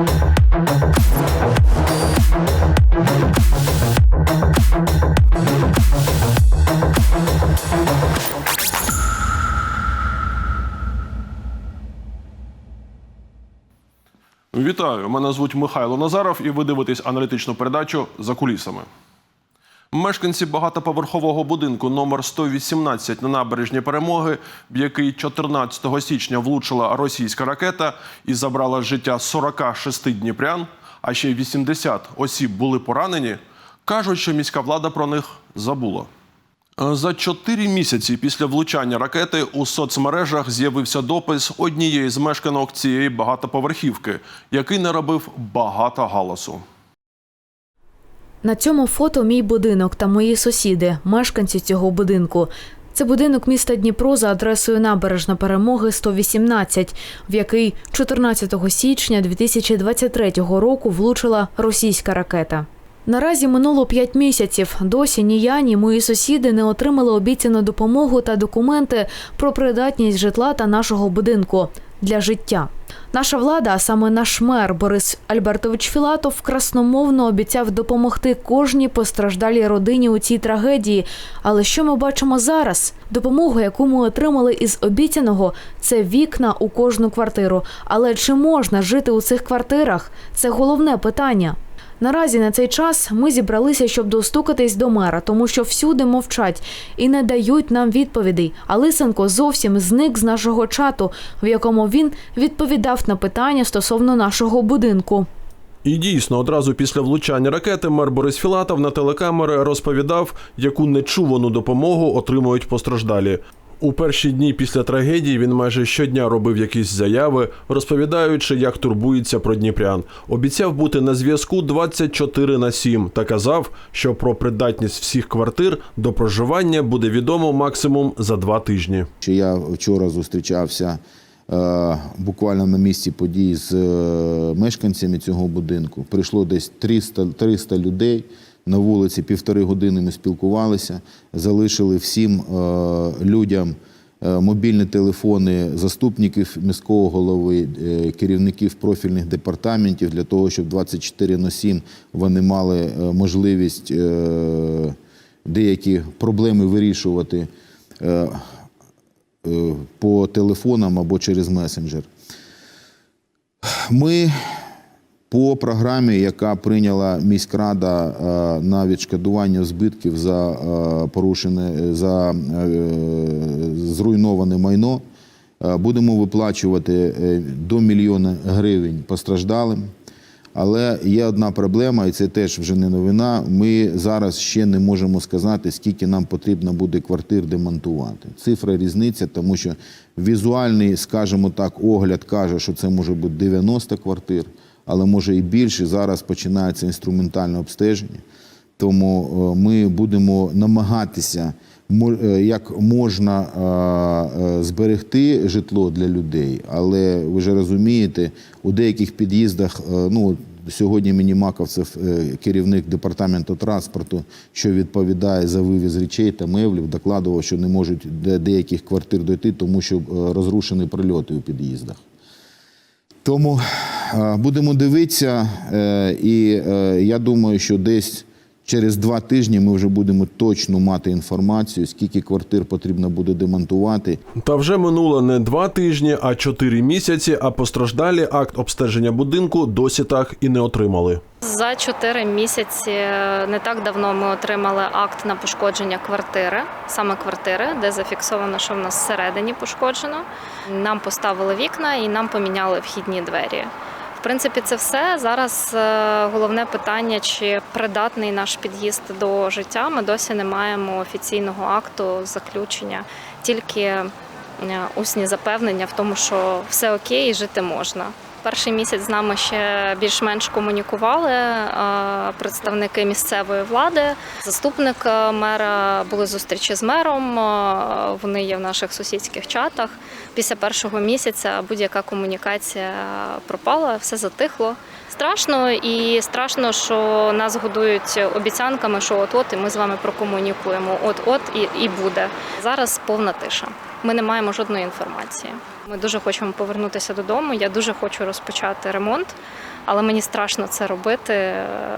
Вітаю! Мене звуть Михайло Назаров, і ви дивитесь аналітичну передачу за кулісами. Мешканці багатоповерхового будинку номер 118 на набережні перемоги, в який 14 січня влучила російська ракета і забрала життя 46 дніпрян, а ще й 80 осіб були поранені, кажуть, що міська влада про них забула. За чотири місяці після влучання ракети у соцмережах з'явився допис однієї з мешканок цієї багатоповерхівки, який наробив багато галасу. На цьому фото мій будинок та мої сусіди, мешканці цього будинку. Це будинок міста Дніпро за адресою Набережна Перемоги 118, в який 14 січня 2023 року влучила російська ракета. Наразі минуло 5 місяців. Досі ні я, ні мої сусіди не отримали обіцяну допомогу та документи про придатність житла та нашого будинку для життя. Наша влада, а саме наш мер Борис Альбертович Філатов, красномовно обіцяв допомогти кожній постраждалій родині у цій трагедії. Але що ми бачимо зараз? Допомогу, яку ми отримали із обіцяного, це вікна у кожну квартиру. Але чи можна жити у цих квартирах? Це головне питання. Наразі на цей час ми зібралися, щоб достукатись до мера, тому що всюди мовчать і не дають нам відповідей. А Лисенко зовсім зник з нашого чату, в якому він відповідав на питання стосовно нашого будинку. І дійсно, одразу після влучання ракети мер Борис Філатов на телекамери розповідав, яку нечувану допомогу отримують постраждалі. У перші дні після трагедії він майже щодня робив якісь заяви, розповідаючи, як турбується про дніпрян. Обіцяв бути на зв'язку 24 на 7 та казав, що про придатність всіх квартир до проживання буде відомо максимум за два тижні. Що я вчора зустрічався е, буквально на місці подій з е, мешканцями цього будинку. Прийшло десь 300, 300 людей. На вулиці півтори години ми спілкувалися, залишили всім е, людям е, мобільні телефони заступників міського голови, е, керівників профільних департаментів для того, щоб 24 на 7 вони мали можливість деякі проблеми вирішувати. по телефонам або через месенджер. Ми по програмі, яка прийняла міськрада е, на відшкодування збитків за е, порушене за е, зруйноване майно, будемо виплачувати до мільйона гривень постраждалим. Але є одна проблема, і це теж вже не новина. Ми зараз ще не можемо сказати, скільки нам потрібно буде квартир демонтувати. Цифра різниця, тому що візуальний, скажімо так, огляд каже, що це може бути 90 квартир, але може і більше. Зараз починається інструментальне обстеження. Тому е, ми будемо намагатися е, як можна е, зберегти житло для людей, але ви ж розумієте, у деяких під'їздах, ну сьогодні мені Маковцев, е, керівник департаменту транспорту, що відповідає за вивіз речей та меблів, докладував, що не можуть до деяких квартир дойти, тому що розрушені прильоти у під'їздах. Тому будемо дивитися, е, і е, я думаю, що десь через два тижні ми вже будемо точно мати інформацію, скільки квартир потрібно буде демонтувати. Та вже минуло не два тижні, а чотири місяці. А постраждалі акт обстеження будинку досі так і не отримали. За чотири місяці не так давно ми отримали акт на пошкодження квартири, саме квартири, де зафіксовано, що в нас всередині пошкоджено. Нам поставили вікна і нам поміняли вхідні двері. Принципі, це все. Зараз е, головне питання, чи придатний наш під'їзд до життя. Ми досі не маємо офіційного акту заключення, тільки е, усні запевнення в тому, що все окей і жити можна. Перший місяць з нами ще більш-менш комунікували представники місцевої влади. Заступник е, мера були зустрічі з мером. е, Вони є в наших сусідських чатах. Після першого місяця будь-яка комунікація пропала, все затихло. Страшно і страшно, що нас годують обіцянками, що от-от і ми з вами прокомунікуємо. От-от і, і буде. Зараз повна тиша. Ми не маємо жодної інформації. Ми дуже хочемо повернутися додому. Я дуже хочу розпочати ремонт, Але мені страшно це робити,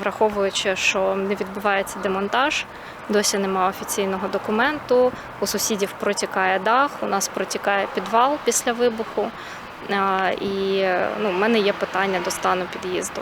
враховуючи, що не відбувається демонтаж, досі немає офіційного документу. У сусідів протікає дах, у нас протікає підвал після вибуху. І ну, в мене є питання до стану під'їзду.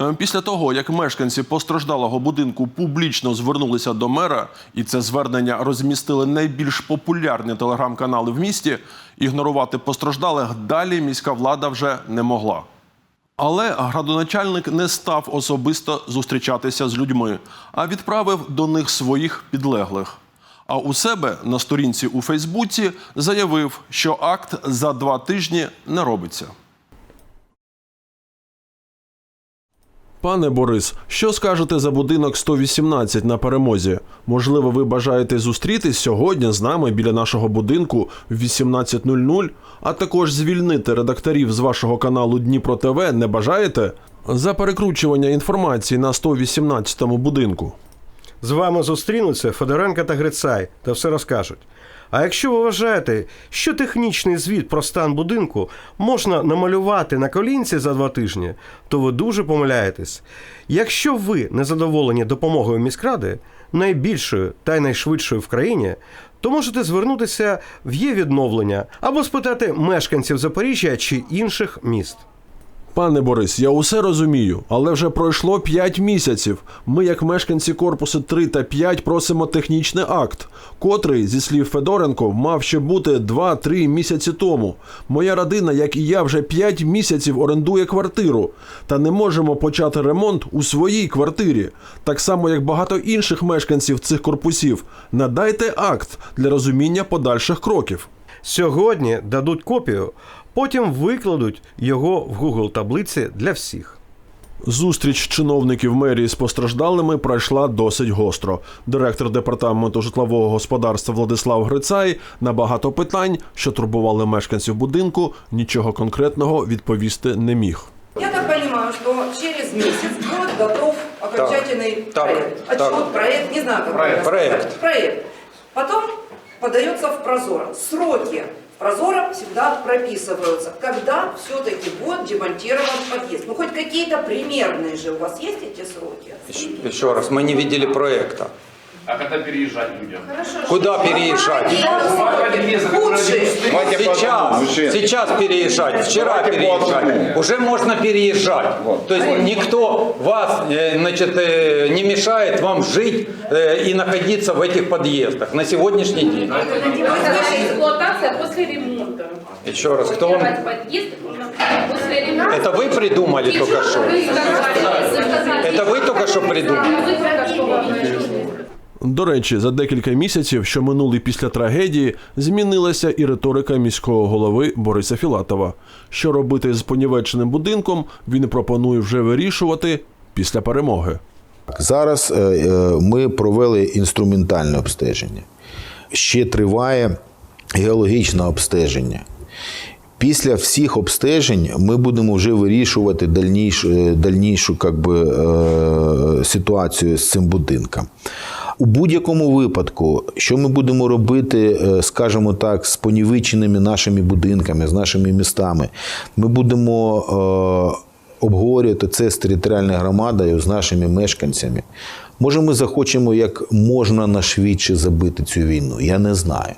Е, Після того, як мешканці постраждалого будинку публічно звернулися до мера, і це звернення розмістили найбільш популярні телеграм-канали в місті, ігнорувати постраждалих далі міська влада вже не могла. Але градоначальник не став особисто зустрічатися з людьми, а відправив до них своїх підлеглих. А у себе на сторінці у Фейсбуці заявив, що акт за два тижні не робиться. Пане Борис, що скажете за будинок 118 на перемозі? Можливо, ви бажаєте зустрітись сьогодні з нами біля нашого будинку в 18.00, а також звільнити редакторів з вашого каналу Дніпро ТВ не бажаєте? За перекручування інформації на 118-му будинку. З вами зустрінуться Федоренко та Грицай та все розкажуть. А якщо ви вважаєте, що технічний звіт про стан будинку можна намалювати на колінці за два тижні, то ви дуже помиляєтесь. Якщо ви не задоволені допомогою міськради, найбільшою та й найшвидшою в країні, то можете звернутися в є відновлення або спитати мешканців Запоріжжя чи інших міст. Пане Борис, я усе розумію, але вже пройшло 5 місяців. Ми, як мешканці корпусу 3 та 5, просимо технічний акт, котрий, зі слів Федоренко, мав ще бути 2-3 місяці тому. Моя родина, як і я, вже 5 місяців орендує квартиру, та не можемо почати ремонт у своїй квартирі, так само як багато інших мешканців цих корпусів. Надайте акт для розуміння подальших кроків. Сьогодні дадуть копію, потім викладуть його в Google таблиці для всіх. Зустріч чиновників мерії з постраждалими пройшла досить гостро. Директор департаменту житлового господарства Владислав Грицай на багато питань, що турбували мешканців будинку, нічого конкретного відповісти не міг. Я так понимаю, что через месяц будет готов окончательный Так, проект. так. Отчет, проект, не знаю, как Проект. правильно сказать. Проект. Проект. Потом подается в Прозоро. Сроки Прозоро всегда прописываются, когда все-таки будет демонтирован подъезд. Ну, хоть какие-то примерные же у вас есть эти сроки? Еще, еще раз, мы не видели проекта. А когда переезжать людям? Куда переезжать? Лучшие. Сейчас, сейчас переезжать, вчера переезжать. Уже можно переезжать. То есть никто вас э, значит, э, не мешает вам жить э, и находиться в этих подъездах на сегодняшний день. Эксплуатация после ремонта. Еще раз, кто вам... Подъезд после ремонта. Это вы придумали только что? Вы сказали. Это вы только что придумали? Вы только что говорили. До речі, за декілька місяців, що минули після трагедії, змінилася і риторика міського голови Бориса Філатова. Що робити з понівеченим будинком, він пропонує вже вирішувати після перемоги. Зараз е, е, ми провели інструментальне обстеження. Ще триває геологічне обстеження. Після всіх обстежень ми будемо вже вирішувати дальнішу, е, дальнішу би, е, ситуацію з цим будинком. У будь-якому випадку, що ми будемо робити, е, скажімо так, з понівеченими нашими будинками, з нашими містами, ми будемо е, обговорювати це з територіальною громадою, з нашими мешканцями. Може, ми захочемо як можна нашвидше забити цю війну, я не знаю.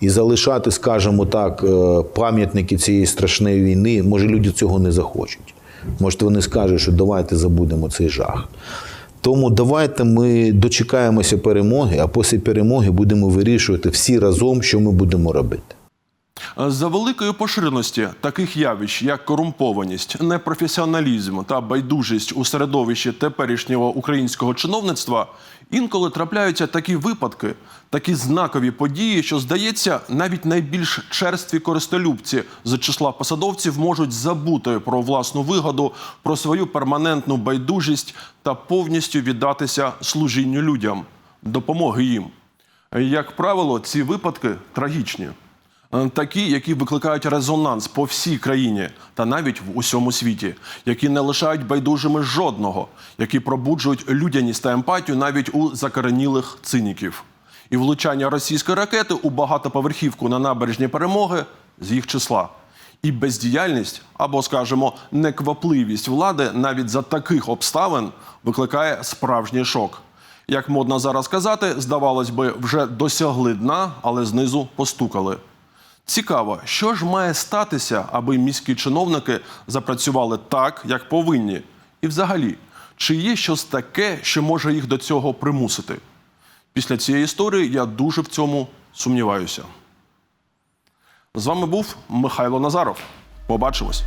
І залишати, скажімо так, е, пам'ятники цієї страшної війни, може, люди цього не захочуть. Може, вони скажуть, що давайте забудемо цей жах. Тому давайте ми дочекаємося перемоги, а після перемоги будемо вирішувати всі разом, що ми будемо робити. За великої поширеності таких явищ, як корумпованість, непрофесіоналізм та байдужість у середовищі теперішнього українського чиновництва, інколи трапляються такі випадки, такі знакові події, що здається, навіть найбільш черстві користолюбці з числа посадовців можуть забути про власну вигоду, про свою перманентну байдужість та повністю віддатися служінню людям, допомоги їм. Як правило, ці випадки трагічні. Е, Такі, які викликають резонанс по всій країні та навіть в усьому світі, які не лишають байдужими жодного, які пробуджують людяність та емпатію навіть у закоренілих циніків. І влучання російської ракети у багатоповерхівку на набережні перемоги з їх числа. І бездіяльність або, скажімо, неквапливість влади навіть за таких обставин викликає справжній шок. Як модно зараз казати, здавалось би, вже досягли дна, але знизу постукали. Цікаво, що ж має статися, аби міські чиновники запрацювали так, як повинні? І взагалі, чи є щось таке, що може їх до цього примусити? Після цієї історії я дуже в цьому сумніваюся. З вами був Михайло Назаров. Побачимось.